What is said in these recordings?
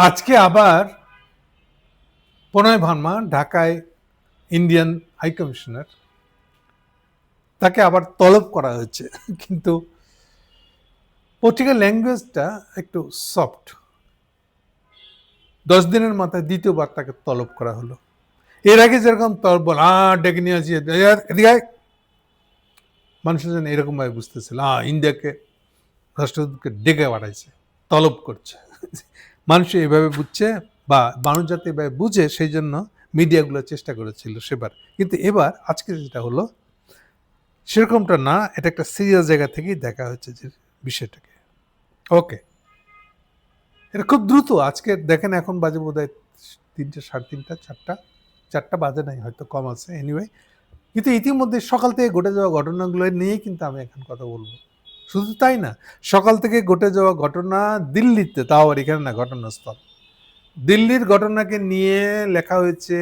আজকে আবার প্রণয় ভার্মা, ঢাকায় ইন্ডিয়ান হাই কমিশনার তাকে আবার তলব করা হয়েছে। কিন্তু পত্রিকার ল্যাঙ্গুয়েজটা একটু সফট। দশ দিনের মাথায় দ্বিতীয়বার তাকে তলব করা হলো। এর আগে যেরকম তলব আ, ডেকে নিয়ে আসি। এদিকে মানুষের যেন এরকম ভাবে বুঝতেছিল, আ, ইন্ডিয়াকে, রাষ্ট্রদূতকে ডেকে বাড়াইছে, তলব করছে। মানুষ এভাবে বুঝছে বা মানুষ যাতে এভাবে বুঝে, সেই জন্য মিডিয়াগুলো চেষ্টা করেছিল সেবার। কিন্তু এবার আজকে যেটা হলো, সেরকমটা না, এটা একটা সিরিয়াস জায়গা থেকেই দেখা হচ্ছে যে বিষয়টাকে। ওকে এটা খুব দ্রুত আজকে, দেখেন এখন বাজে বোধ হয় তিনটে, সাড়ে তিনটা, চারটা চারটা বাজে নাই, হয়তো কম আছে এনিওয়ে কিন্তু ইতিমধ্যে সকাল থেকে ঘটে যাওয়া ঘটনাগুলো নিয়েই কিন্তু আমি এখন কথা বলব। শুধু তাই না, সকাল থেকে ঘটে যাওয়া ঘটনা দিল্লিতে, তাও আর এখানে না, ঘটনাস্থল। দিল্লির ঘটনাকে নিয়ে লেখা হয়েছে,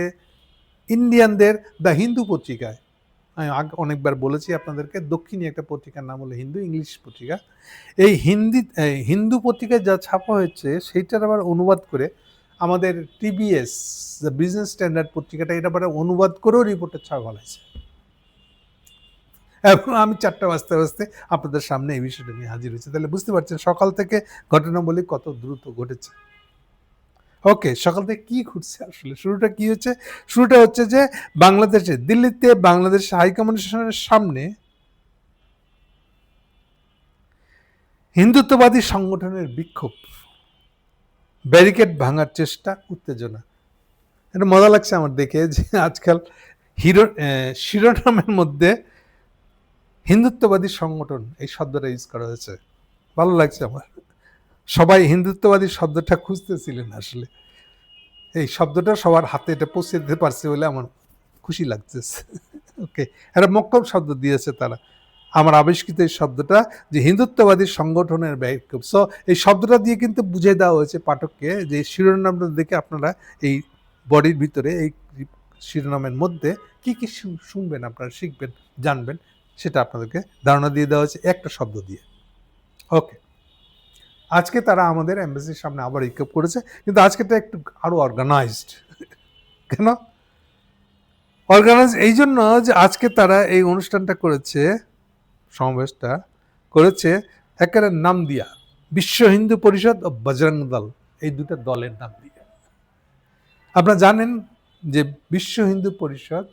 ইন্ডিয়ানদের দ্য হিন্দু পত্রিকায় আমি অনেকবার বলেছি আপনাদেরকে, দক্ষিণী একটা পত্রিকার নাম হলো হিন্দু, ইংলিশ পত্রিকা। এই হিন্দি হিন্দু পত্রিকায় যা ছাপা হয়েছে, সেইটার আবার অনুবাদ করে আমাদের টিবিএস দ্য বিজনেস স্ট্যান্ডার্ড পত্রিকাটা এটা আবার অনুবাদ করেও রিপোর্টে ছাপা হয়েছে। এবং আমি চারটা বাজতে বাজতে আপনাদের সামনে এই বিষয়টা নিয়ে হাজির হয়েছে। তাহলে বুঝতে পারছেন সকাল থেকে ঘটনাবলী কত দ্রুত ঘটেছে। ওকে সকাল থেকে কি ঘটছে আসলে? শুরুটা কি হচ্ছে? শুরুটা হচ্ছে যে বাংলাদেশে, দিল্লিতে বাংলাদেশ হাইকমিশনের সামনে হিন্দুত্ববাদী সংগঠনের বিক্ষোভ। ব্যারিকেড ভাঙার চেষ্টা, উত্তেজনা। এটা মজা লাগছে আমার দেখে যে আজকাল হিরো শিরোনামের মধ্যে হিন্দুত্ববাদী সংগঠন, এই শব্দটা ইউজ করা হয়েছে। ভালো লাগছে আমার। সবাই হিন্দুত্ববাদী শব্দটা খুঁজতেছিলেন আসলে। এই শব্দটা সবার হাতে এটা পৌঁছে দিতে পারছে বলে আমার খুশি লাগতেছে। ওকে একটা মক্কম শব্দ দিয়েছে তারা। আমার আবিষ্কৃত এই শব্দটা যে হিন্দুত্ববাদী সংগঠনের ব্যাখ্যা সো এই শব্দটা দিয়ে কিন্তু বুঝিয়ে দেওয়া হয়েছে পাঠককে যে শিরোনামটা দেখে আপনারা এই বডির ভিতরে এই শিরোনামের মধ্যে কি কি শুনবেন, আপনারা শিখবেন, জানবেন সেটা আপনাদেরকে ধারণা দিয়ে দেওয়া হয়েছে একটা শব্দ দিয়ে। ওকে আজকে তারা আমাদের এম্বাসির সামনে আবার ইকপ করেছে, কিন্তু আজকেটা একটু আরও অর্গানাইজড কেন? অর্গানাইজ এই জন্য যে আজকে তারা এই অনুষ্ঠানটা করেছে, সমাবেশটা করেছে একেবারে নাম দিয়া। বিশ্ব হিন্দু পরিষদ ও বজরং দল, এই দুটো দলের নাম দিয়ে। আপনারা জানেন যে বিশ্ব হিন্দু পরিষদ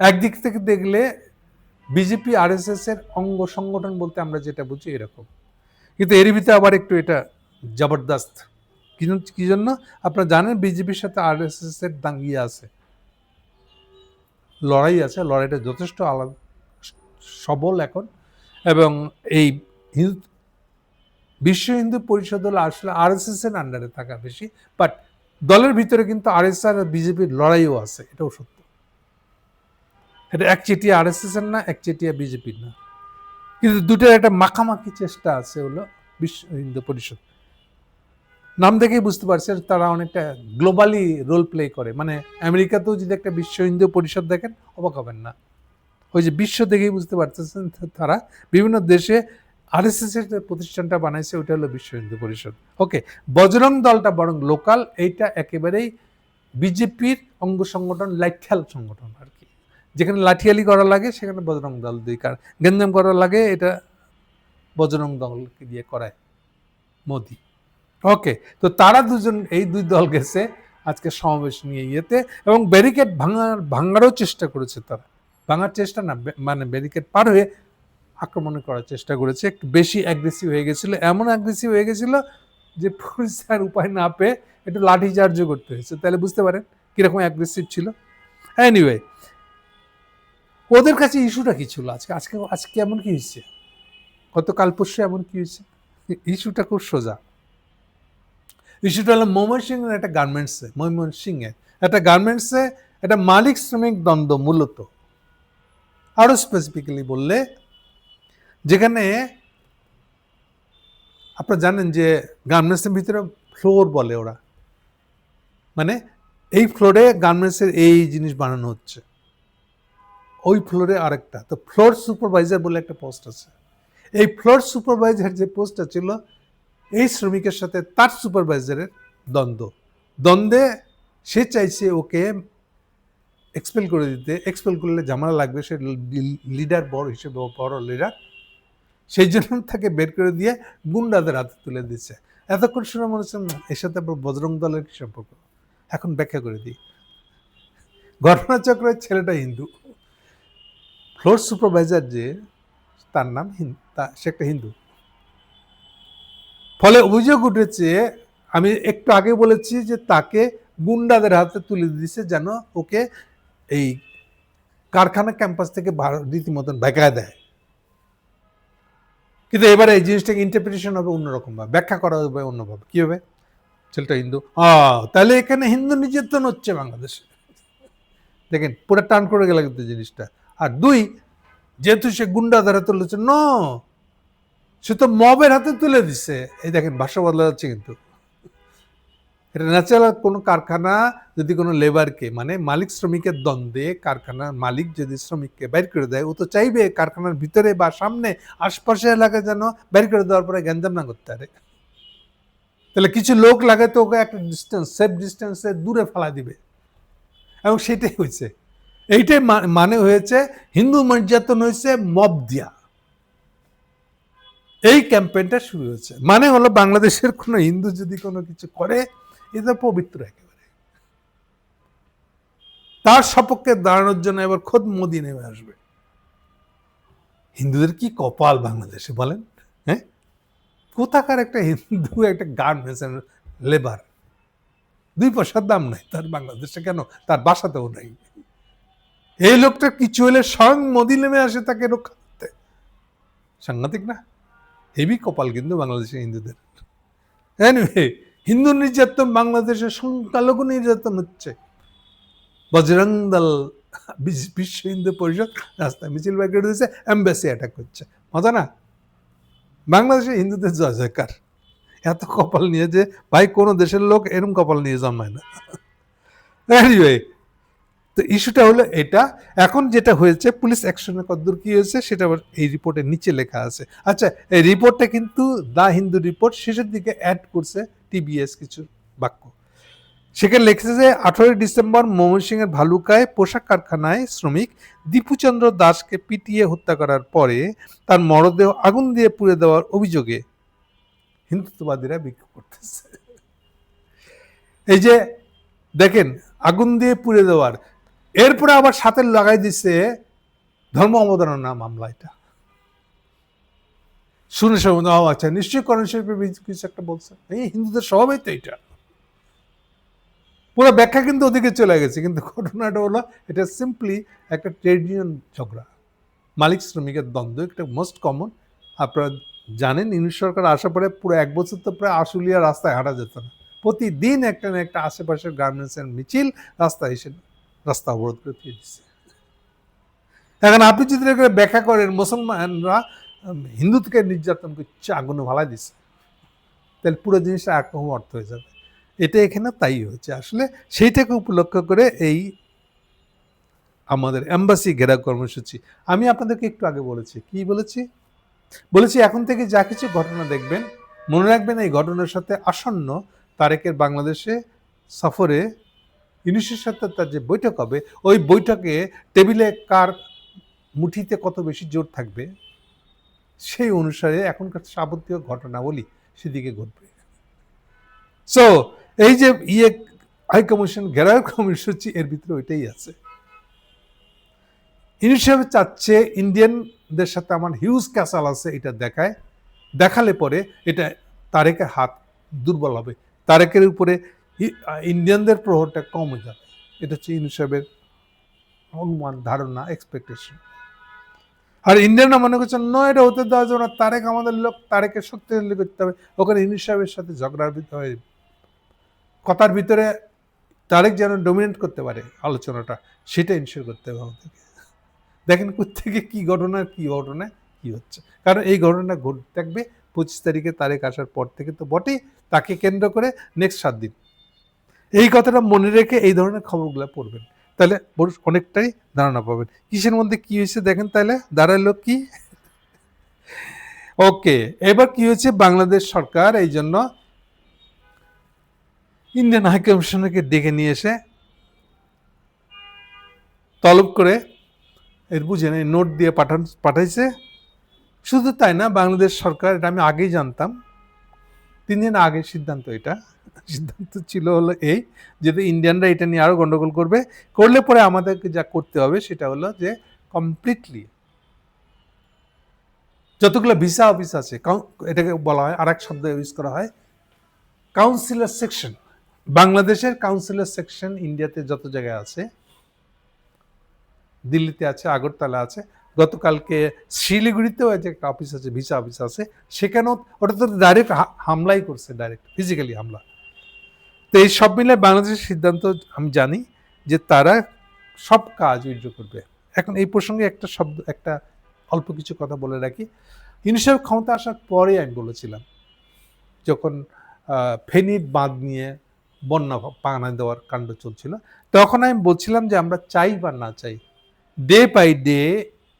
একদিক থেকে দেখলে বিজেপি আরএসএস এর অঙ্গ সংগঠন বলতে আমরা যেটা বুঝি এরকম। কিন্তু এর ভিতরে আবার একটু এটা জবরদস্ত। কি জন্য আপনারা জানেন বিজেপির সাথে আরএসএস এর দাঙ্গিয়ে আছে। লড়াই আছে, লড়াইটা যথেষ্ট আলাদা, সবল এখন। এবং এই হিন্দু বিশ্ব হিন্দু পরিষদ হলো আসলে আরএসএস এর আন্ডারে থাকা বেশি। বাট দলের ভিতরে কিন্তু আরএস আর বিজেপির লড়াইও আছে, এটাও সত্য। এটা একচেটিয়া আরএসএস এর না, একচেটিয়া বিজেপির না। কিন্তু দুটোর একটা মাখামাখি চেষ্টা আছে হলো বিশ্ব হিন্দু পরিষদ। নাম দেখেই বুঝতে পারছেন তারা অনেকটা গ্লোবালি রোল প্লে করে। মানে আমেরিকাতেও যদি একটা বিশ্ব হিন্দু পরিষদ দেখেন, অবাক হবেন না। ওই যে বিশ্ব দেখেই বুঝতে পারতেছেন তারা। বিভিন্ন দেশে আরএসএস এর যে প্রতিষ্ঠানটা বানাইছে, ওইটা হলো বিশ্ব হিন্দু পরিষদ। ওকে, বজরং দলটা বরং লোকাল, এইটা একেবারেই বিজেপির অঙ্গ সংগঠন লাঠিয়াল সংগঠন আর যেখানে লাঠিয়ালি করা লাগে, সেখানে বজরং দল দুই কার গেঞ্জাম করা লাগে, এটা বজরং দলকে দিয়ে করায় মোদি। ওকে, তো তারা দুজন, এই দুই দল গেছে আজকে সমাবেশ নিয়ে ইয়েতে, এবং ব্যারিকেড ভাঙার ভাঙারও চেষ্টা করেছে তারা। ভাঙার চেষ্টা না মানে ব্যারিকেড পার হয়ে আক্রমণ করার চেষ্টা করেছে। একটু বেশি অ্যাগ্রেসিভ হয়ে গেছিল, এমন অ্যাগ্রেসিভ হয়ে গেছিল যে পুলিশ আর উপায় না পেয়ে একটু লাঠি চার্জও করতে হয়েছে। তাহলে বুঝতে পারেন কীরকম অ্যাগ্রেসিভ ছিল। এনিওয়ে ওদের কাছে ইস্যুটা কি ছিল? আজকে আজকে আজকে এমন কি হয়েছে? গতকাল পরশু এমন কি হয়েছে? ইস্যুটা খুব সোজা। ইস্যুটা হলো ময়মনসিংহের একটা গার্মেন্টসে ময়মনসিংহে একটা গার্মেন্টসে একটা মালিক শ্রমিক দ্বন্দ্ব মূলত। আরও স্পেসিফিক্যালি বললে, যেখানে আপনারা জানেন যে গার্মেন্টসের ভিতরে ফ্লোর বলে ওরা। মানে এই ফ্লোরে গার্মেন্টসের এই জিনিস বানানো হচ্ছে। ওই ফ্লোরে আরেকটা। তো ফ্লোর সুপারভাইজার বলে একটা পোস্ট আছে। এই ফ্লোর সুপারভাইজার যে পোস্টটা ছিল এই শ্রমিকের সাথে তার সুপারভাইজারের দ্বন্দ্ব। দ্বন্দ্বে সে চাইছে ওকে এক্সপেল করে দিতে। এক্সপেল করলে ঝামেলা লাগবে সে লিডার বড় হিসেবে বড় লিডার সেই জন্য তাকে বের করে দিয়ে গুন্ডাদের হাতে তুলে দিচ্ছে। এতক্ষণ শুনে মনে হচ্ছে "উম, এর সাথে আবার বজরং দলের কি সম্পর্ক? এখন ব্যাখ্যা করে দিই। ঘটনাচক্রের ছেলেটা হিন্দু। ফ্লোর সুপারভাইজার যে তার নাম হিন্দু সে একটা হিন্দু। ফলে অভিযোগ উঠেছে আমি একটু আগে বলেছি যে তাকে গুন্ডাদের হাতে তুলে দিয়েছে যেন ওকে এই কারখানা ক্যাম্পাস থেকে রীতিমতন বেকায় দেয়। কিন্তু এবারে এই জিনিসটাকে ইন্টারপ্রিটেশন হবে অন্যরকম ভাবে ব্যাখ্যা করা হবে অন্যভাবে। কি হবে? ছেলেটা হিন্দু। আহ, তাহলে এখানে হিন্দু নির্যাতন হচ্ছে বাংলাদেশে। দেখেন পুরো টান করে গেল কিন্তু জিনিসটা। আর দুই, যেহেতু সে গুন্ডাদের হাতে তুলেছে, ন, সে তো মবের হাতে তুলে দিছে। এই দেখেন, ভাষা বদলা যাচ্ছে কিন্তু। এটা ন্যাচারাল কোনো কারখানা, যদি কোনো লেবারকে মানে মালিক শ্রমিকের দ্বন্দ্বে কারখানার মালিক যদি শ্রমিককে বের করে দেয়, ও তো চাইবে কারখানার ভিতরে বা সামনে আশপাশে এলাকায় যেন বের করে দেওয়ার পরে গ্যাঞ্জাম না করতে পারে। তাহলে কিছু লোক লাগে তো ওকে একটা ডিস্টেন্স সেফ ডিস্টেন্সে দূরে ফেলা দিবে। এবং সেটাই হয়েছে। এইটাই মানে হয়েছে হিন্দু নির্যাতন হয়েছে মব দিয়া। এই ক্যাম্পেইনটা শুরু হয়েছে। মানে হলো বাংলাদেশের কোনো হিন্দু যদি কোনো কিছু করে এটা পবিত্র একেবারে। তার সপক্ষে দাঁড়ানোর জন্য এবার খোদ মোদি নেমে আসবে। হিন্দুদের কি কপাল বাংলাদেশে বলেন? হ্যাঁ? কোথাকার একটা হিন্দু একটা গান গার্মেন্টস লেবার দুই পয়সার দাম নাই। তার বাংলাদেশে কেন? তার বাসাতেও নাই। এই লোকটা কিছু হলে স্বয়ং মোদি নেমে আসে তাকে রক্ষা করতে। সাংঘাতিক না? হেভি কপাল কিন্তু বাংলাদেশের হিন্দুদের। এনিওয়ে হিন্দু নির্যাতন বাংলাদেশের সংখ্যালঘু নির্যাতন হচ্ছে। বজরং দল বিশ- বিশ্ব হিন্দু পরিষদ রাস্তায় মিছিল বাইক দিয়েছে এম্বাসি অ্যাটাক করছে। মজা না? বাংলাদেশের হিন্দুদের জয় জয়কার। এত কপাল নিয়ে যে ভাই কোনো দেশের লোক এরম কপাল নিয়ে জন্মায় না। এনিওয়ে তো ইস্যুটা হলো এটা। এখন যেটা হয়েছে, পুলিশ অ্যাকশনের কদ্দূর কি হয়েছে, সেটা এই রিপোর্টের নিচে লেখা আছে। আচ্ছা এই রিপোর্টটা কিন্তু দা হিন্দু রিপোর্ট, শেষের দিকে অ্যাড করছে টিবিএস কিছু বাক্য। সেখানে লেখছে যে, আঠারোই ডিসেম্বর ময়মনসিংহের ভালুকায় পোশাক কারখানায় শ্রমিক দীপুচন্দ্র দাসকে পিটিয়ে হত্যা করার পরে তার মরদেহ আগুন দিয়ে পুড়ে দেওয়ার অভিযোগে হিন্দুত্ববাদীরা বিক্ষোভ করতেছে। এই যে, দেখেন, আগুন দিয়ে পুড়ে দেওয়ার এরপরে আবার সাথে লাগাই দিছে ধর্ম অবদাননা মামলা এটা। শুনে ও আচ্ছা নিশ্চয়ই করণ কিছু একটা বলছে। এই হিন্দুদের স্বভাবই তো এটা। পুরো ব্যাখ্যা কিন্তু ওদিকে চলে গেছে, কিন্তু ঘটনাটা হলো, এটা সিম্পলি একটা ট্রেড ইউনিয়ন ঝগড়া। মালিক শ্রমিকের দ্বন্দ্ব একটা মোস্ট কমন আপনারা জানেন, ইউনিট সরকার আসার পরে পুরো এক বছর তো প্রায় আশুলিয়া রাস্তায় হাঁটা যেত না। প্রতিদিন একটা না একটা আশেপাশের গার্মেন্টসের মিছিল রাস্তায় এসে রাস্তা অবরোধ করে দিয়ে দিচ্ছে এখন আপনি যদি ব্যাখ্যা করেন মুসলমানরা উম, হিন্দুকে নির্যাতন করছে আগুনে ভালাই দিচ্ছে তাহলে পুরো জিনিসটা একরকম অর্থ হয়ে যাবে। এটা এখানে তাই হয়েছে। আসলে সেইটাকে উপলক্ষ করে এই আমাদের এম্বাসি ঘেরাও কর্মসূচি। আমি আপনাদেরকে একটু আগে বলেছি। কি বলেছি? বলেছি এখন থেকে যা কিছু ঘটনা দেখবেন মনে রাখবেন এই ঘটনার সাথে আসন্ন তারেকের বাংলাদেশে সফরে ইউনিসের সাথে যে বৈঠক হবে, ওই বৈঠকে টেবিলে কার মুঠিতে কত বেশি জোর থাকবে, সেই অনুসারে এখনকার যাবতীয় ঘটনাবলী সেদিকে ঘটবে। সো এই যে ইয়ে হাই কমিশন ঘেরাও কর্মসূচি এর ভিতরে ওইটাই আছে। ইউনিসেফ চাচ্ছে, ইন্ডিয়ানদের সাথে আমার হিউজ ক্যাসাল আছে, এটা দেখায়। দেখালে পরে এটা তারেকের হাত দুর্বল হবে। তারেকের উপরে ইন্ডিয়ানদের প্রভাবটা কমে যাবে। এটা হচ্ছে ইউনিসেফের অনুমান ধারণা এক্সপেকটেশন আর ইন্ডিয়ানরা মনে করছেন, ন, এটা হতে দেওয়া যাবে না। তারেক আমাদের লোক তারেকের শক্তিশালী করতে হবে। ওখানে ইউনিসেফের সাথে ঝগড়ার ভিতরে কথার ভিতরে তারেক যেন ডমিনেট করতে পারে আলোচনাটা, সেটা ইনশিওর করতে হবে আমাদেরকে। দেখেন থেকে কি ঘটনা কি ঘটনা, কি হচ্ছে। কারণ এই ঘটনা ঘটতে থাকবে পঁচিশ তারিখে তারেক আসার পর থেকে তো বটেই। তাকে কেন্দ্র করে নেক্সট সাত দিন। এই কথাটা মনে রেখে এই ধরনের খবরগুলো পড়বেন। তাহলে অনেকটাই ধারণা পাবেন। কিসের মধ্যে কি হয়েছে দেখেন তাহলে দাঁড়াল কি? ওকে, এবার কি হয়েছে? বাংলাদেশ সরকার এই জন্য ইন্ডিয়ান হাই কমিশনারকে ডেকে নিয়ে এসে তলব করে এর বুঝেন এই নোট দিয়ে পাঠান, পাঠাইছে। শুধু তাই না, বাংলাদেশ সরকার, এটা আমি আগেই জানতাম, তিন দিন আগে সিদ্ধান্ত এটা। সিদ্ধান্ত ছিল হলো এই যদি ইন্ডিয়ানরা এটা নিয়ে আরও গন্ডগোল করবে, করলে পরে আমাদেরকে যা করতে হবে সেটা হলো যে কমপ্লিটলি যতগুলো ভিসা অফিস আছে এটাকে বলা হয় আর এক শব্দ ইউজ করা হয় কাউন্সিলর সেকশন বাংলাদেশের কাউন্সিলর সেকশন ইন্ডিয়াতে যত জায়গায় আছে, দিল্লিতে আছে, আগরতলা আছে, গতকালকে শিলিগুড়িতেও যে একটা অফিস আছে ভিসা অফিস আছে, সেখানেও ওটা তো ডাইরেক্ট হামলাই করছে ডাইরেক্ট ফিজিক্যালি হামলা। তো এই সব মিলে বাংলাদেশের সিদ্ধান্ত আমি জানি যে তারা সব কাজ উইথড্র করবে। এখন এই প্রসঙ্গে একটা শব্দ, একটা অল্প কিছু কথা বলে রাখি। ইউনিসেফ ক্ষমতা আসার পরে আমি বলেছিলাম, যখন ফেনীর বাঁধ নিয়ে বন্যা পানা দেওয়ার কাণ্ড চলছিল, তখন আমি বলছিলাম যে আমরা চাই বা না চাই, day by day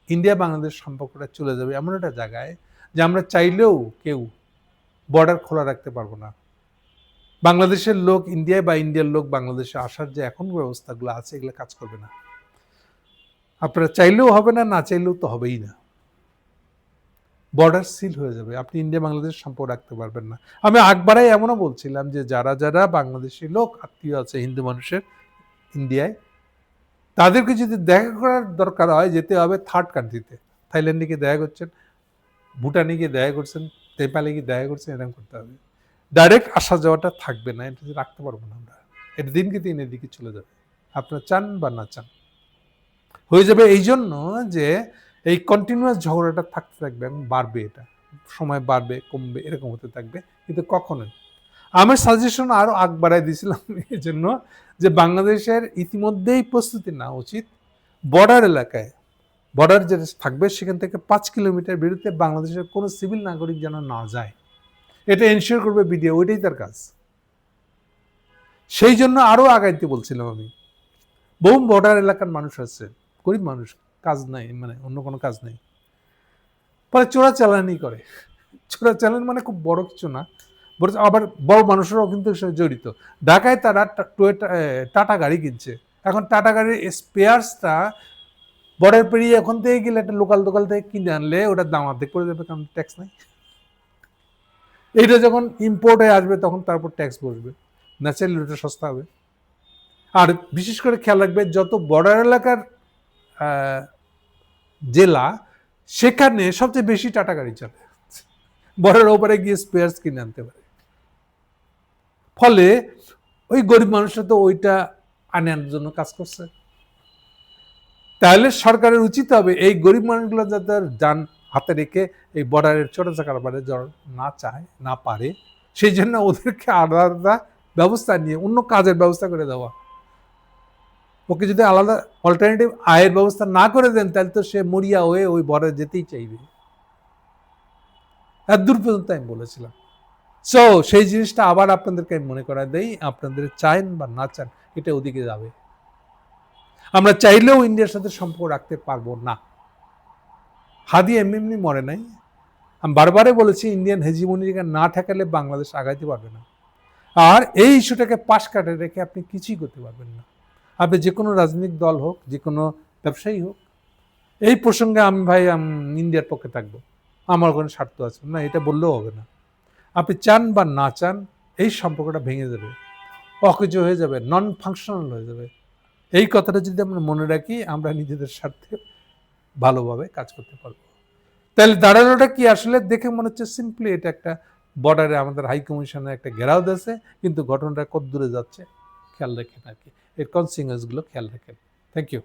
India Bangladesh সম্পর্কটা চলে যাবে এমন একটা জায়গায়, যে আমরা চাইলেও কেউ বর্ডার খোলা রাখতে পারব না। বাংলাদেশের লোক ইন্ডিয়ায় বা ইন্ডিয়ার লোক বাংলাদেশে আসার যে এখন ব্যবস্থাগুলো আছে, এগুলো কাজ করবে না। আপনারা চাইলেও হবে না না চাইলেও তো হবেই না। বর্ডার সিল হয়ে যাবে। আপনি ইন্ডিয়া, বাংলাদেশ সম্পর্ক রাখতে পারবেন না। আমি আকবারাই এমনও বলছিলাম যে যারা যারা বাংলাদেশি লোক, আত্মীয় আছে, হিন্দু মানুষের ইন্ডিয়ায়, তাদেরকে যদি দেখা করার দরকার হয়, যেতে হবে থার্ড কান্ট্রিতে থাইল্যান্ডে গিয়ে দেখা করছেন, ভুটানে গিয়ে দেখা করছেন, নেপালে গিয়ে দেখা করছেন, এরকম করতে হবে। ডাইরেক্ট আসা যাওয়াটা থাকবে না, এটা রাখতে পারব না আমরা। এটা দিনকে দিন এদিকে চলে যাবে। আপনারা চান বা না চান। হয়ে যাবে এই জন্য যে এই কন্টিনিউয়াস ঝগড়াটা থাকতে থাকবে এবং বাড়বে এটা। সময় বাড়বে, কমবে, এরকম হতে থাকবে, কিন্তু কখনোই। আমার সাজেশন আরও আগ বাড়াই দিয়েছিলাম এই জন্য যে বাংলাদেশের ইতিমধ্যেই প্রস্তুতি নেওয়া উচিত বর্ডার এলাকায়। বর্ডার যেটা থাকবে, সেখান থেকে পাঁচ কিলোমিটার বিরুদ্ধে বাংলাদেশের কোনো সিভিল নাগরিক যেন না যায়। এটা এনশিওর করবে বিডিও ওইটাই তার কাজ। সেই জন্য আরও আগাইতে বলছিলাম আমি। বহু বর্ডার এলাকার মানুষ আছে, গরিব মানুষ, কাজ নাই মানে অন্য কোনো কাজ নেই। পরে চোরা চালানি করে। চোরা চালানি মানে খুব বড় কিছু না আবার বড় মানুষেরাও কিন্তু জড়িত। ঢাকায় তারা টাটা গাড়ি কিনছে। এখন টাটা গাড়ির স্পেয়ার্সটা বর্ডার পেরিয়ে এখন থেকে গেলে একটা লোকাল দোকান থেকে কিনে আনলে ওটার দাম অর্ধেক করে দেবে কারণ ট্যাক্স নাই। এইটা যখন ইম্পোর্ট হয়ে আসবে, তখন তারপর ট্যাক্স বসবে। ন্যাচারালি ওটা সস্তা হবে। আর বিশেষ করে খেয়াল রাখবে, যত বর্ডার এলাকার জেলা, সেখানে সবচেয়ে বেশি টাটা গাড়ি চলে। বর্ডার ওপারে গিয়ে স্পেয়ার্স কিনে আনতে পারে। ফলে ওই গরিব মানুষরা তো ওইটা আনার জন্য কাজ করছে। তাহলে সরকারের উচিত হবে, এই গরিব মানুষগুলো যাতে যান হাতে রেখে এই বর্ডারের ছোট কারবারে জ্বর না চায়, না পারে, সেই জন্য ওদেরকে আলাদা ব্যবস্থা নিয়ে অন্য কাজের ব্যবস্থা করে দেওয়া। ওকে যদি আলাদা অল্টারনেটিভ আয়ের ব্যবস্থা না করে দেন, তাহলে তো সে মরিয়া হয়ে ওই বর্ডার যেতেই চাইবে। এত দূর পর্যন্ত আমি বলেছিলাম। সো সেই জিনিসটা আবার আপনাদেরকে আমি মনে করা দেই, আপনাদের চান বা না চান, এটা ওদিকে যাবে। আমরা চাইলেও ইন্ডিয়ার সাথে সম্পর্ক রাখতে পারব না। হাদি এমনি এমনি মরে নাই। আমি বারবারে বলেছি ইন্ডিয়ান হেজিমনিকে না ঠেকালে বাংলাদেশ আগাইতে পারবে না। আর এই ইস্যুটাকে পাশ কাটে রেখে আপনি কিছুই করতে পারবেন না। আপনি যে কোনো রাজনৈতিক দল হোক যে কোনো ব্যবসায়ী হোক, এই প্রসঙ্গে আমি ভাই ইন্ডিয়ার পক্ষে থাকব। আমার কোনো স্বার্থ আছে না, এটা বললেও হবে না। আপনি চান বা না চান, এই সম্পর্কটা ভেঙে যাবে। অকেজ হয়ে যাবে নন ফাংশনাল হয়ে যাবে। এই কথাটা যদি আমরা মনে রাখি, আমরা নিজেদের স্বার্থে ভালোভাবে কাজ করতে পারব। তাহলে দাঁড়ানোটা কি আসলে? দেখে মনে হচ্ছে সিম্পলি এটা একটা বর্ডারে আমাদের হাই কমিশনের একটা ঘেরাও দিয়েছে, কিন্তু ঘটনাটা কত দূরে যাচ্ছে, খেয়াল রাখেন আর কি। এর কনসিকুয়েন্সগুলো খেয়াল রাখেন। Thank you